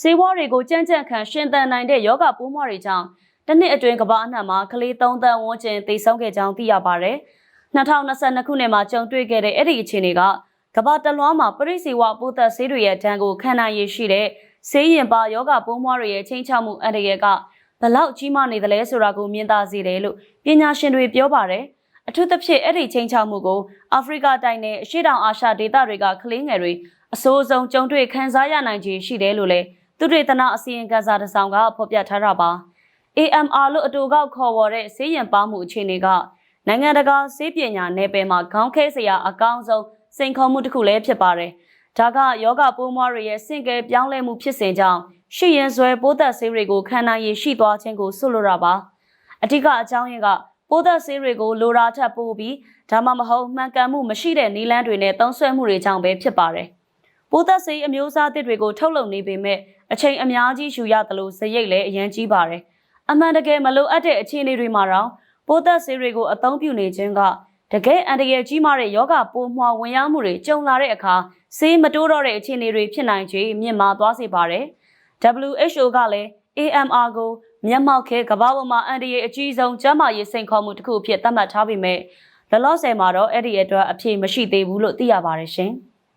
ဆေးဝါးတွေကိုကြမ်းကြမ်းခံရှင်သန်နိုင်တဲ့ယောဂပိုးမွှားတွေကြောင့်တစ်နှစ်အတွင်းကမ္ဘာအနှံ့မှာကလေး3သန်းဝန်းကျင်သေဆုံးခဲ့ကြောင်းသိရပါတယ်။2022ခုနှစ်မှာကြုံတွေ့ခဲ့တဲ့အဲ့ဒီအခြေအနေကကမ္ဘာတစ်လွှားမှာပရိစီဝပိုးသက်ဆေးတွေရဲ့ဒဏ်ကိုခံနိုင်ရရှိတဲ့ဆေးရင်ပါယောဂပိုးမွှားတွေရဲ့ချိန်ချမှုအန္တရာယ်ကဘလောက်ကြီးမားနေသလဲဆိုတာကိုမြင်သာစေတယ်လို့ပညာရှင်တွေပြောပါတယ်။အထူးသဖြင့်အဲ့ဒီချိန်ချမှုကိုအာဖရိကတိုင်းနဲ့အရှေ့တောင်အာရှဒေသတွေကကလေးငယ်တွေအဆိုးဆုံးကြုံတွေ့ခံစားရနိုင်ခြေရှိတယ်လို့လည်း သူတွေတနာအစီရင်ခံစာတစ်စောင်ကဖော်ပြထားတာပါ။ AMR လို့အတူကောက်ခေါ်ဝေါ်တဲ့ဆေးရင်ပါမှုအခြေအနေကနိုင်ငံတကာဆေးပညာနယ်ပယ်မှာခေါင်းခဲစရာအကောင်းဆုံးစိန်ခေါ်မှုတစ်ခုလည်းဖြစ်ပါတယ်။ဒါကယောဂပိုးမွှားတွေရဲ့စင်ကယ်ပြောင်းလဲမှုဖြစ်စဉ်ကြောင့်ရှိရင်ဆွဲပိုးသက်ဆေးတွေကိုခံနိုင်ရရှိသွားခြင်းကိုဆွလိုတာပါ။အဓိကအကြောင်းရင်းကပိုးသက်ဆေးတွေကိုလိုရာထပ်ပိုးပြီးဒါမှမဟုတ်မှန်ကန်မှုမရှိတဲ့နည်းလမ်းတွေနဲ့သုံးဆွဲမှုတွေကြောင့်ပဲဖြစ်ပါတယ်။ ပိုးသက်ဆေးအမျိုးအစားအသစ်တွေကိုထုတ်လုပ်နေပေမဲ့အချိန်အများကြီးယူရသလိုဇရိတ်လည်းအရန်ကြီးပါတယ်။အမှန်တကယ်မလိုအပ်တဲ့အခြေအနေတွေမှာတော့ပိုးသက်ဆေးတွေကိုအသုံးပြုနေခြင်းကတကယ်အန္တရာယ်ကြီးမားတဲ့ယောဂပိုးမွှာဝင်ရောက်မှုတွေကြုံလာတဲ့အခါဆေးမတိုးတော့တဲ့အခြေအနေတွေဖြစ်နိုင်ခြေမြင့်မားသွားစေပါတယ်။ WHO ကလည်း AMR ကိုမျက်မှောက်ခဲကမ္ဘာပေါ်မှာအန်ဒီရဲ့အကြီးဆုံးကျန်းမာရေးစိန်ခေါ်မှုတစ်ခုအဖြစ်သတ်မှတ်ထားပေမဲ့လောလောဆယ်မှာတော့အဲ့ဒီအတွက်အဖြေမရှိသေးဘူးလို့သိရပါတယ်ရှင်။